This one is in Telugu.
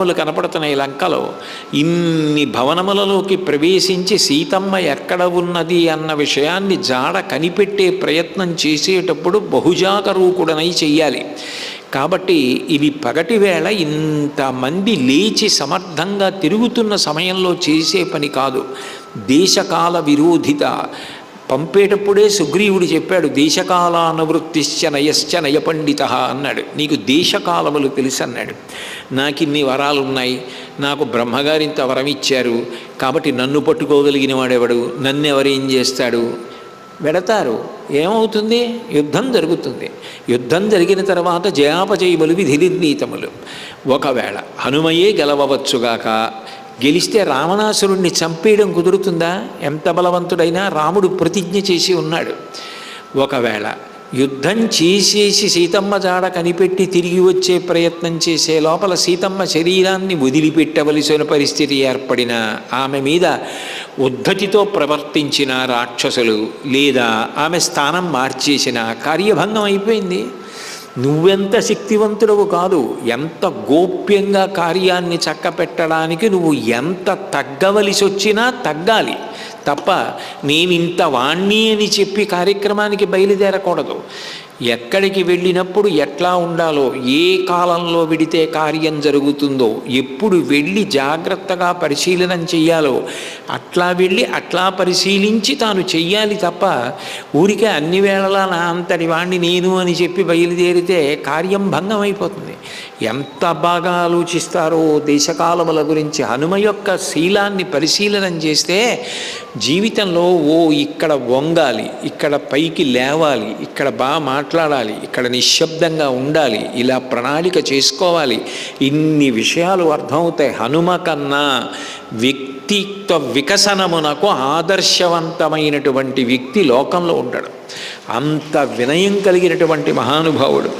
భవనములు కనపడుతున్నాయి లంకలో. ఇన్ని భవనములలోకి ప్రవేశించి సీతమ్మ ఎక్కడ ఉన్నది అన్న విషయాన్ని జాడ కనిపెట్టే ప్రయత్నం చేసేటప్పుడు బహుజాగరూకుడనై చెయ్యాలి. కాబట్టి ఇది పగటి వేళ ఇంతమంది లేచి సమర్థంగా తిరుగుతున్న సమయంలో చేసే పని కాదు. దేశకాల విరోధిత పంపేటప్పుడే సుగ్రీవుడు చెప్పాడు దేశకాలానవృత్తిశ్చ నయశ్చ నయపండిత అన్నాడు. నీకు దేశకాలములు తెలుసు అన్నాడు. నాకు ఇన్ని వరాలు ఉన్నాయి నాకు బ్రహ్మగారింత వరం ఇచ్చారు కాబట్టి నన్ను పట్టుకోగలిగిన వాడెవడు? నన్నెవరేం చేస్తాడు? వెడతారు. ఏమవుతుంది? యుద్ధం జరుగుతుంది. యుద్ధం జరిగిన తర్వాత జయాపజయములు విధి నిర్ణీతములు ఒకవేళ హనుమయే గెలవవచ్చుగాక గెలిస్తే రావణాసురుణ్ణి చంపేయడం కుదురుతుందా? ఎంత బలవంతుడైనా రాముడు ప్రతిజ్ఞ చేసి ఉన్నాడు. ఒకవేళ యుద్ధం చేసేసి సీతమ్మ జాడ కనిపెట్టి తిరిగి వచ్చే ప్రయత్నం చేసే లోపల సీతమ్మ శరీరాన్ని వదిలిపెట్టవలసిన పరిస్థితి ఏర్పడిన ఆమె మీద ఉద్ధతితో ప్రవర్తించిన రాక్షసులు లేదా ఆమె స్థానం మార్చేసిన కార్యభంగం అయిపోయింది. నువ్వెంత శక్తివంతుడవు కాదు. ఎంత గోప్యంగా కార్యాన్ని చక్కపెట్టడానికి నువ్వు ఎంత తగ్గవలసి వచ్చినా తగ్గాలి. తప్ప నేను ఇంత వాణ్ణి అని చెప్పి కార్యక్రమానికి బయలుదేరకూడదు. ఎక్కడికి వెళ్ళినప్పుడు ఎట్లా ఉండాలో ఏ కాలంలో విడితే కార్యం జరుగుతుందో ఎప్పుడు వెళ్ళి జాగ్రత్తగా పరిశీలనం చెయ్యాలో అట్లా వెళ్ళి అట్లా పరిశీలించి తాను చెయ్యాలి తప్ప ఊరికే అన్ని వేళలా నా అంతటి వాణ్ణి నేను అని చెప్పి బయలుదేరితే కార్యం భంగం అయిపోతుంది ఎంత బాగా ఆలోచిస్తారో దేశకాలముల గురించి హనుమ యొక్క శీలాన్ని పరిశీలనం చేస్తే జీవితంలో ఓ ఇక్కడ వంగాలి ఇక్కడ పైకి లేవాలి ఇక్కడ బాగా మాట్లాడాలి ఇక్కడ నిశ్శబ్దంగా ఉండాలి ఇలా ప్రణాళిక చేసుకోవాలి. ఇన్ని విషయాలు అర్థమవుతాయి. హనుమ కన్నా వ్యక్తిత్వ వికసనమునకు ఆదర్శవంతమైనటువంటి వ్యక్తి లోకంలో ఉంటాడు. అంత వినయం కలిగినటువంటి మహానుభావుడు.